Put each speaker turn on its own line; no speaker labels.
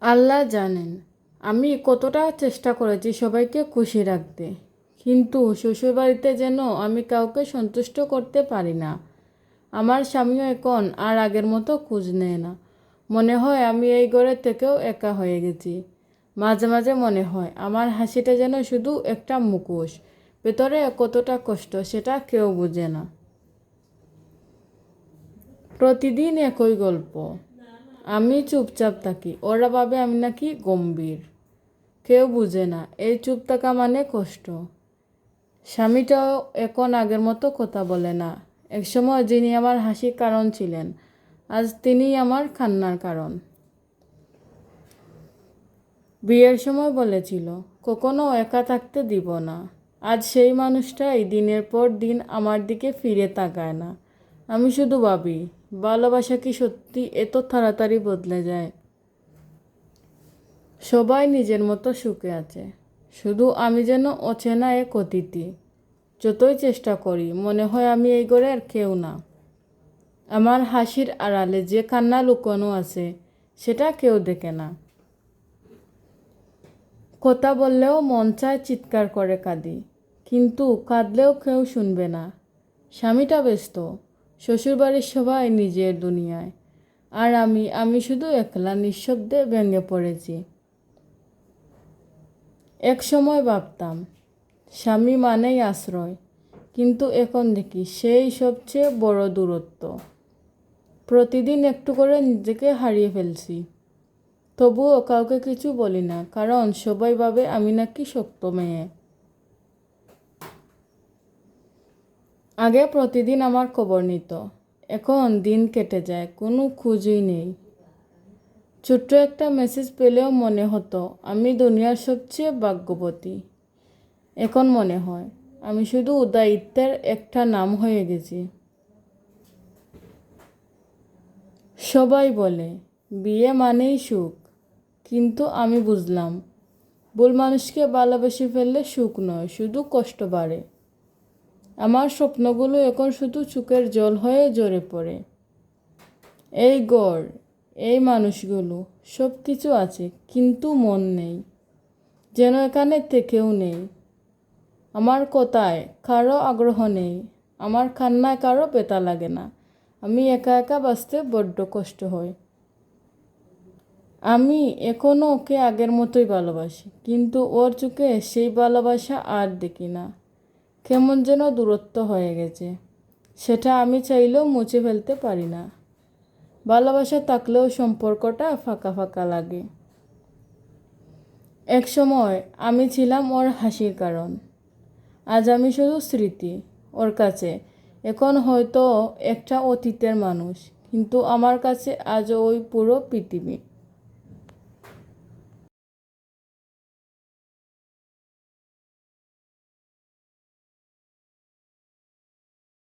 আল্লাহ জানেন, আমি কতটা চেষ্টা করেছি সবাইকে খুশি রাখতে। কিন্তু শ্বশুরবাড়িতে যেন আমি কাউকে সন্তুষ্ট করতে পারি না। আমার স্বামীও এখন আর আগের মতো খোঁজ নেয় না। মনে হয় আমি এই ঘরের থেকেও একা হয়ে গেছি। মাঝে মাঝে মনে হয় আমার হাসিটা যেন শুধু একটা মুখোশ। ভেতরে কতটা কষ্ট সেটা কেউ বুঝে না। প্রতিদিন একই গল্প। আমি চুপচাপ থাকি, ওরা ভাবে আমি নাকি গম্ভীর। কেউ বুঝে না, এই চুপ থাকা মানে কষ্ট। স্বামীটাও এখন আগের মতো কথা বলে না। একসময় যিনি আমার হাসির কারণ ছিলেন, আজ তিনিই আমার খান্নার কারণ। বিয়ের সময় বলেছিল, কখনো একা থাকতে দিব না। আজ সেই মানুষটাই দিনের পর দিন আমার দিকে ফিরে তাকায় না। আমি শুধু ভাবি ভালোবাসা কি সত্যি? এত তাড়াতাড়ি বদলে যায়। সবাই নিজের মতো সুখে আছে। শুধু আমি যেন অচেনা এক অতিথি। যতই চেষ্টা করি, মনে হয় আমি এই ঘরের কেউ না। আমার হাসির আড়ালে যে কান্না লুকানো আছে, সেটা কেউ দেখে না। কথা বললেও মন চায় চিৎকার করে কাঁদি, কিন্তু কাঁদলেও কেউ শুনবে না। স্বামীটা ব্যস্ত। শ্বশুরবাড়ির সবাই নিজের দুনিয়ায়। আর আমি আমি শুধু একলা নিঃশব্দে ভেঙে পড়েছি। এক সময় ভাবতাম, স্বামী মানেই আশ্রয়, কিন্তু এখন দেখি সেই সবচেয়ে বড় দূরত্ব। প্রতিদিন একটু করে নিজেকে হারিয়ে ফেলছি। তবুও কাউকে কিছু বলি না, কারণ সবাই ভাবে আমি নাকি শক্ত মেয়ে। আগে প্রতিদিন আমার খবর নিত। এখন দিন কেটে যায়, কোনো খুঁজই নেই। ছোট্ট একটা মেসেজ পেলেও মনে হতো, আমি দুনিয়ার সবচেয়ে ভাগ্যবতী। এখন মনে হয়, আমি শুধু দায়িত্বের একটা নাম হয়ে গেছি। সবাই বলে, বিয়ে মানেই সুখ। কিন্তু আমি বুঝলাম, ভুল মানুষকে ভালোবেসে ফেললে সুখ নয়, শুধু কষ্ট বাড়ে। আমার স্বপ্নগুলো এখন শুধু চোখের জল হয়ে ঝরে পড়ে। এই গড়, এই মানুষগুলো সব কিছু আছে, কিন্তু মন নেই। যেন এখানে থেকেও নেই। আমার কথায় কারও আগ্রহ নেই। আমার কান্নায় কারও বেতা লাগে না। আমি একা একা বাঁচতে বড্ড কষ্ট হয়। আমি এখনও ওকে আগের মতোই ভালোবাসি, কিন্তু ওর চোখে সেই ভালোবাসা আর দেখি না। কেমন যেন দূরত্ব হয়ে গেছে। সেটা আমি চাইলেও মুছে ফেলতে পারি না। ভালোবাসা থাকলেও সম্পর্কটা ফাঁকা ফাঁকা লাগে। এক সময় আমি ছিলাম ওর হাসির কারণ। আজ আমি শুধু স্মৃতি, ওর কাছে। এখন হয়তো একটা অতীতের মানুষ, কিন্তু আমার কাছে আজ ওই পুরো পৃথিবী।